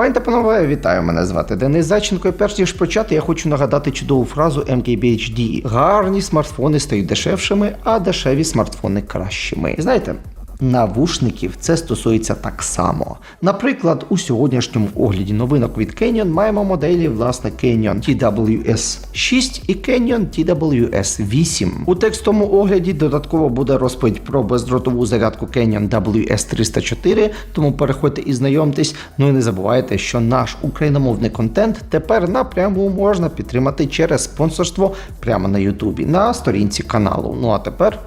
Пані та панове, вітаю! Мене звати Денис Зайченко. І перш ніж почати, я хочу нагадати чудову фразу MKBHD. Гарні смартфони стають дешевшими, а дешеві смартфони кращими. Знаєте. Навушників це стосується так само. Наприклад, у сьогоднішньому огляді новинок від Canyon маємо моделі власне Canyon TWS6 і Canyon TWS8. У текстовому огляді додатково буде розповідь про бездротову зарядку Canyon WS304, тому переходьте і знайомтесь. Ну і не забувайте, що наш україномовний контент тепер напряму можна підтримати через спонсорство прямо на Ютубі на сторінці каналу. Ну а тепер.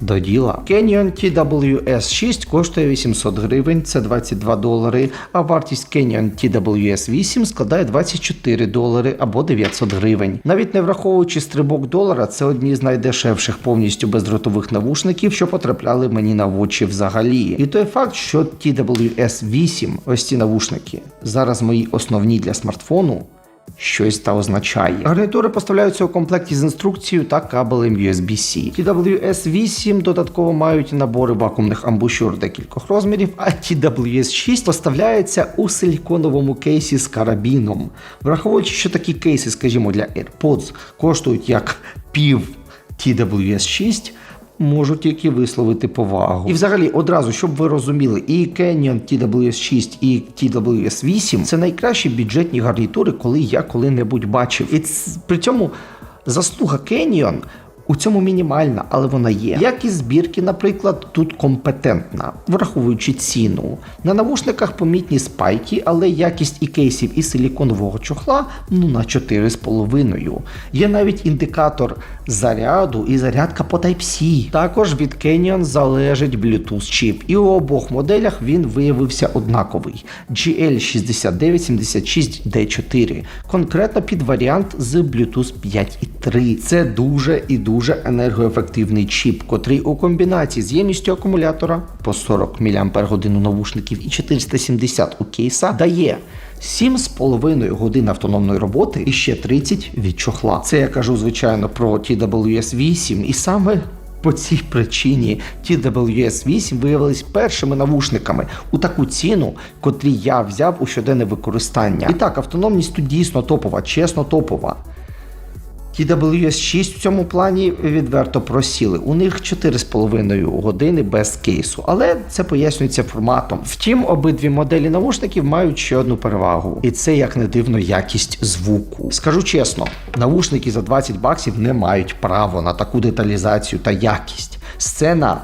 До діла. Canyon TWS6 коштує 800 гривень, це 22 долари, а вартість Canyon TWS8 складає 24 долари або 900 гривень. Навіть не враховуючи стрибок долара, це одні з найдешевших повністю бездротових навушників, що потрапляли мені на очі взагалі. І той факт, що TWS8, ось ці навушники, зараз мої основні для смартфону. Щось та означає. Гарнітури поставляються у комплекті з інструкцією та кабелем USB-C. TWS8 додатково мають набори вакуумних амбушюр декількох розмірів, а TWS6 поставляється у силіконовому кейсі з карабіном. Враховуючи, що такі кейси, скажімо, для AirPods коштують як пів TWS6, можу тільки висловити повагу. І взагалі, одразу, щоб ви розуміли, і Canyon TWS6, і TWS8 це найкращі бюджетні гарнітури, коли я коли-небудь бачив. І при цьому заслуга Canyon у цьому мінімальна, але вона є. Якість збірки, наприклад, тут компетентна, враховуючи ціну. На навушниках помітні спайки, але якість і кейсів, і силіконового чохла ну на 4,5. Є навіть індикатор заряду і зарядка по Type-C. Також від Canyon залежить Bluetooth чіп, і у обох моделях він виявився однаковий GL6976D4, конкретно під варіант з Bluetooth 5.3. Це дуже і дуже енергоефективний чіп, котрий у комбінації з ємністю акумулятора по 40 мАч навушників і 470 у кейса дає 7,5 годин автономної роботи і ще 30 від чохла. Це я кажу, звичайно, про TWS 8 і саме. По цій причині TWS8 виявились першими навушниками у таку ціну, котрі я взяв у щоденне використання. І так, автономність тут дійсно топова, чесно топова. TWS6 в цьому плані відверто просіли. У них 4,5 години без кейсу, але це пояснюється форматом. Втім, обидві моделі навушників мають ще одну перевагу, і це як не дивно якість звуку. Скажу чесно, навушники за 20 баксів не мають права на таку деталізацію та якість. Сцена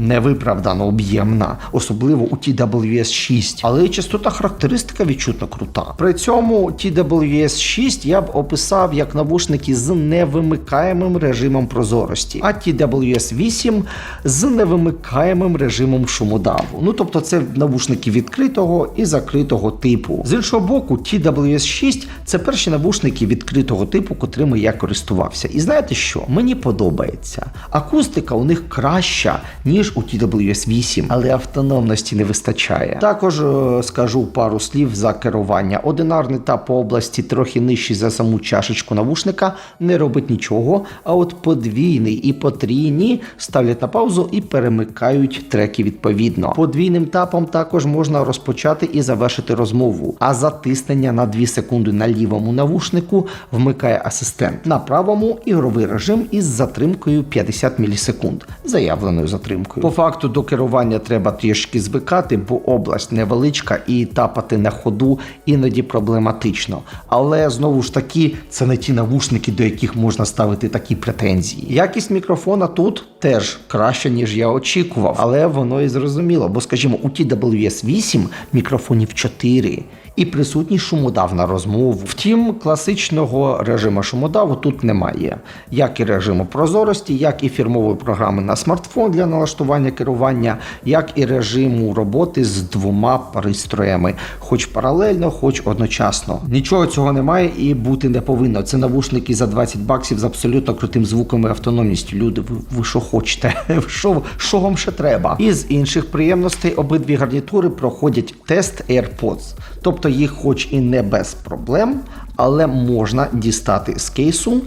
невиправдано об'ємна, особливо у TWS6, але і частота характеристика відчутно крута. При цьому TWS6 я б описав як навушники з невимикаємим режимом прозорості, а TWS8 з невимикаємим режимом шумодаву. Ну тобто це навушники відкритого і закритого типу. З іншого боку, TWS6 це перші навушники відкритого типу, котрими я користувався. І знаєте що? Мені подобається. Акустика у них краща, ніж у TWS8, але автономності не вистачає. Також е, скажу пару слів за керування. Одинарний тап по області трохи нижчий за саму чашечку навушника, не робить нічого. А от подвійний і потрійні ставлять на паузу і перемикають треки відповідно. Подвійним тапом також можна розпочати і завершити розмову. А затиснення на 2 секунди на лівому навушнику вмикає асистент. На правому ігровий режим із затримкою 50 мілісекунд, заявленою затримкою. По факту до керування треба трішки звикати, бо область невеличка і тапати на ходу іноді проблематично. Але знову ж таки, це не ті навушники, до яких можна ставити такі претензії. Якість мікрофона тут теж краща, ніж я очікував, але воно і зрозуміло, бо, скажімо, у TWS 8 мікрофонів 4 і присутній шумодав на розмову. Втім, класичного режиму шумодаву тут немає, як і режиму прозорості, як і фірмової програми на смартфон для налаштування керування, як і режиму роботи з двома пристроями, хоч паралельно, хоч одночасно. Нічого цього немає і бути не повинно. Це навушники за 20 баксів з абсолютно крутим звуком і автономністю. Люди, ви, що хочете? Що, що вам ще треба? Із інших приємностей обидві гарнітури проходять тест AirPods. Тобто їх хоч і не без проблем, але можна дістати з кейсу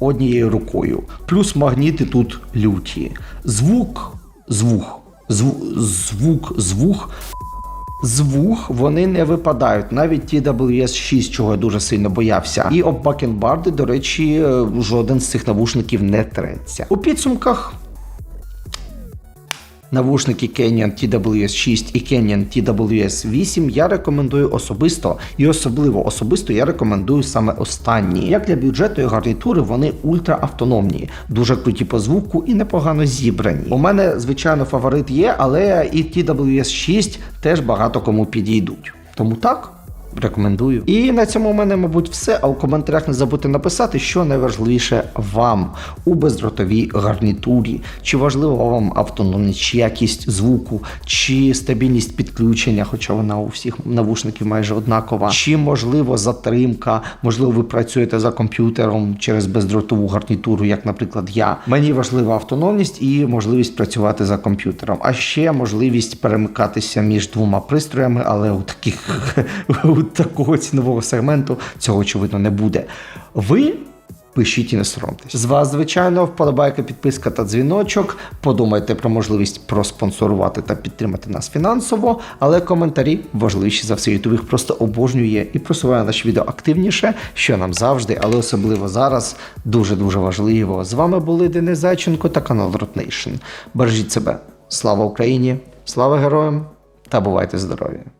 однією рукою. Плюс магніти тут люті. Звук, звук, звук, звук, звук вони не випадають, навіть TWS 6, чого я дуже сильно боявся. І об бакенбарди, до речі, е, жоден з цих навушників не треться. У підсумках Навушники Canyon TWS6 і Canyon TWS8 я рекомендую особисто, і особливо особисто я рекомендую саме останні. Як для бюджетної гарнітури, вони ультраавтономні, дуже круті по звуку і непогано зібрані. У мене, звичайно, фаворит є, але і TWS6 теж багато кому підійдуть. Тому так. Рекомендую. І на цьому у мене, мабуть, все. А у коментарях не забудьте написати, що найважливіше вам у бездротовій гарнітурі. Чи важливо вам автономність, чи якість звуку, чи стабільність підключення, хоча вона у всіх навушників майже однакова, чи можливо затримка, можливо, ви працюєте за комп'ютером через бездротову гарнітуру, як, наприклад, я. Мені важлива автономність і можливість працювати за комп'ютером, а ще можливість перемикатися між двома пристроями, але у таких у такого цінового сегменту цього очевидно не буде. Ви пишіть і не соромтесь. З вас, звичайно, вподобайка, підписка та дзвіночок. Подумайте про можливість проспонсорувати та підтримати нас фінансово, але коментарі важливіші за все. Ютуб їх просто обожнює і просуває наші відео активніше, що нам завжди, але особливо зараз дуже дуже важливо. З вами були Денис Зайченко та канал Rotnation. Бережіть себе. Слава Україні! Слава героям! Та бувайте здорові!